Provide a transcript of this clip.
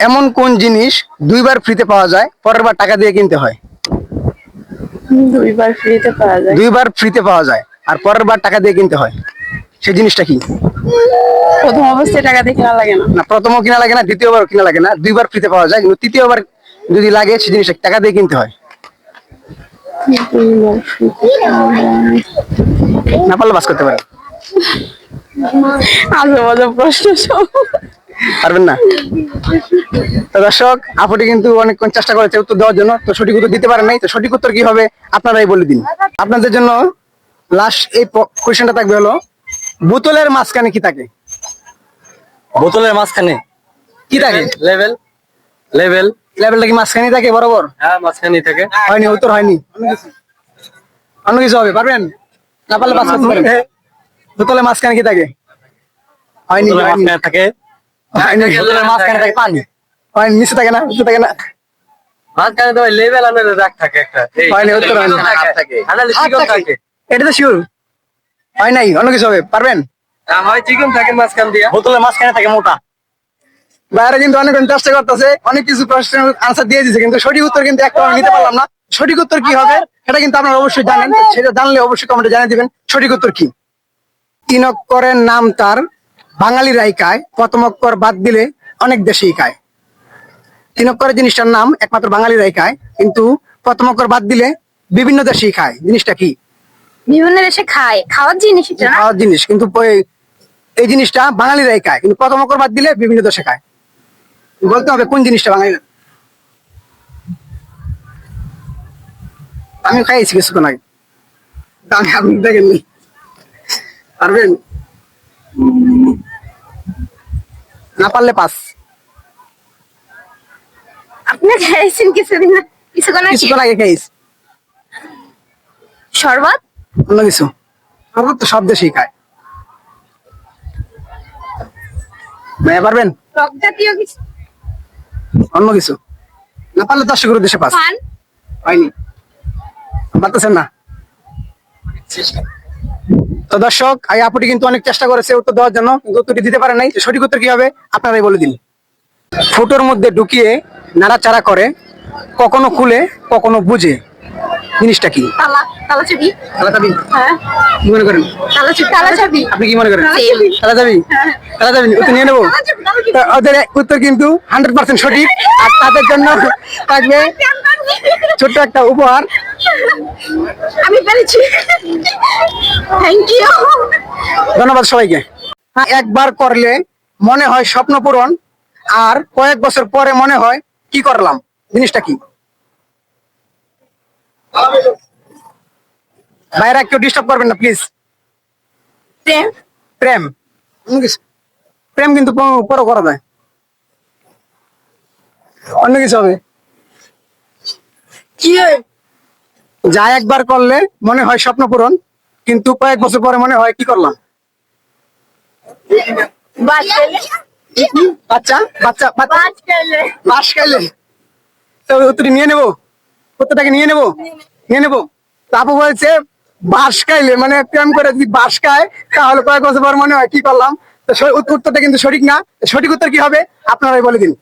এমন কোন জিনিস দুইবার ফ্রিতে পাওয়া যায় পরের বার টাকা দিয়ে কিনতে হয়? দুইবার ফ্রিতে পাওয়া যায়। দুইবার ফ্রিতে পাওয়া যায় আর পরের বার টাকা দিয়ে কিনতে হয়। সেই জিনিসটা কি? প্রথম অবস্থায় টাকা দিয়ে কেনা লাগে না। না প্রথমও কিনা লাগে না দ্বিতীয়বার কিনা লাগে না দুইবার ফ্রিতে পাওয়া যায় কিন্তু তৃতীয়বার যদি লাগে সেই জিনিসটা টাকা দিয়ে কিনতে হয়। না পারলে বাস করতে পারে। আজে বাজে প্রশ্ন সব। পারবেন না। তো দর্শক আপুটি কিন্তু অনেকক্ষণ চেষ্টা করেছে উত্তর দেওয়ার জন্য তো সঠিক উত্তর দিতে পারেন নাই। তো সঠিক উত্তর কি হবে আপনারাই বলে দিন। আপনাদের জন্য লাস্ট এই কোয়েশ্চেনটা থাকবে হলো বোতলের মাঝখানে কি থাকে? বোতলের মাঝখানে? কি থাকে? লেভেল। লেভেল। লেভেলটা কি মাঝখানে থাকে বরাবর? হ্যাঁ মাঝখানে থাকে। হয়নি উত্তর হয়নি। অন্য কিছু হবে পারবেন? না পারলে পাস করতে পারেন বোতলের মাঝখানে কি থাকে? হয়নি থাকে। মাঝখানে থাকে। পানি। হয়নি নিচে থাকে না নিচে থাকে না। মাঝখানে তো লেভেল আর রাখ থাকে একটা। এই হয়নি, উত্তর হয়নি। থাকে আনালে হাত চিকন থাকে। থাকে। এটা তো শিওর হয় নাই অন্য কিছু হবে পারবেন? হ্যাঁ, হয় চিকন থাকে মাঝখান দিয়ে। বোতলের মাঝখানে থাকে মোটা। বাইরে কিন্তু অনেক চেষ্টা করতেছে অনেক কিছু প্রশ্নের আনসার দিয়ে দিছে কিন্তু সঠিক উত্তর কিন্তু একটা নিতে পারলাম না। সঠিক উত্তর কি হবে? সেটা কিন্তু আপনারা অবশ্যই জানেন। সেটা জানলে অবশ্যই কমেন্টে জানিয়ে দিবেন। সঠিক উত্তর কি? তিন করেন নাম তার বাঙালি রাইকায় প্রথম অক্ষর বাদ দিলে অনেক দেশেই খায়। তিন অক্ষরের জিনিসটার নাম একমাত্র বাঙালি রাইকায় কিন্তু প্রথম অক্ষর বাদ দিলে বিভিন্ন দেশেই খায়। জিনিসটা কি? বিভিন্ন দেশে খায়। খাওয়ার জিনিস খাওয়ার জিনিস কিন্তু এই জিনিসটা বাঙালিরাই খায় কিন্তু প্রথম অক্ষর বাদ দিলে বিভিন্ন দেশে খায়। বলতে হবে কোন জিনিসটা বাঙালিরা আমি খাইছি কিছুক্ষণ আগে। আমি আপনি দেখেননি। পারবেন? না পারলে পাস। আপনি খাইছেন কিছুদিন কিছুক্ষণ আগে কিছুক্ষণ আগে খাইছি শরবত? অন্য কিছু। আমরা তো সব দেশেই খায়। ভাইয়া পারবেন? টক জাতীয় কিছু? অন্য কিছু। না পারলে দশ করে দেশে পাস। হয়নি পারতেছেন না? তো দর্শক এই আপুটি কিন্তু অনেক চেষ্টা করেছে উত্তর দেওয়ার জন্য কিন্তু উত্তরটি দিতে পারে নাই। সঠিক উত্তর কি হবে আপনারাই বলে দিন। ফুটোর মধ্যে ঢুকিয়ে নাড়াচাড়া করে কখনো খুলে কখনো বুঝে। জিনিসটা কি? তালা তালা চাবি। তালা চাবি? হ্যাঁ। কি মনে করেন? তালা চাবি তালা চাবি। আপনি কি মনে করেন? তালা চাবি। তালা চাবি? উত্তর নিয়ে নেব? ওদের উত্তর কিন্তু হান্ড্রেড পার্সেন্ট সঠিক। আর তাদের জন্য থাকবে ছোট্ট একটা উপহার। আমি পেরেছি। থ্যাংক ইউ ধন্যবাদ সবাইকে। হ্যাঁ, একবার করলে মনে হয় স্বপ্ন পূরণ আর কয়েক বছর পরে মনে হয় কি করলাম? জিনিসটা কি? ভাইরা কেউ ডিস্টার্ব করবেন না প্লিজ প্রেম। প্রেম। প্রেম কিন্তু প- পরে করা যায়। অন্য কিছু হবে। কি যা একবার করলে মনে হয় স্বপ্ন পূরণ কিন্তু কয়েক বছর পরে মনে হয় কি করলাম? বাস বাচ্চা? বাচ্চা বাচ্চা? বাস খাইলে তো উত্তরটি নিয়ে নেব? উত্তরটাকে নিয়ে নেব? নিয়ে নেব। তো আপু বলছে বাস খাইলে মানে প্রেম করে যদি বাস খায় তাহলে কয়েক বছর পর মনে হয় কি করলাম? তো উত্তরটা কিন্তু সঠিক না। সঠিক উত্তর কি হবে? আপনারাই বলে দিন।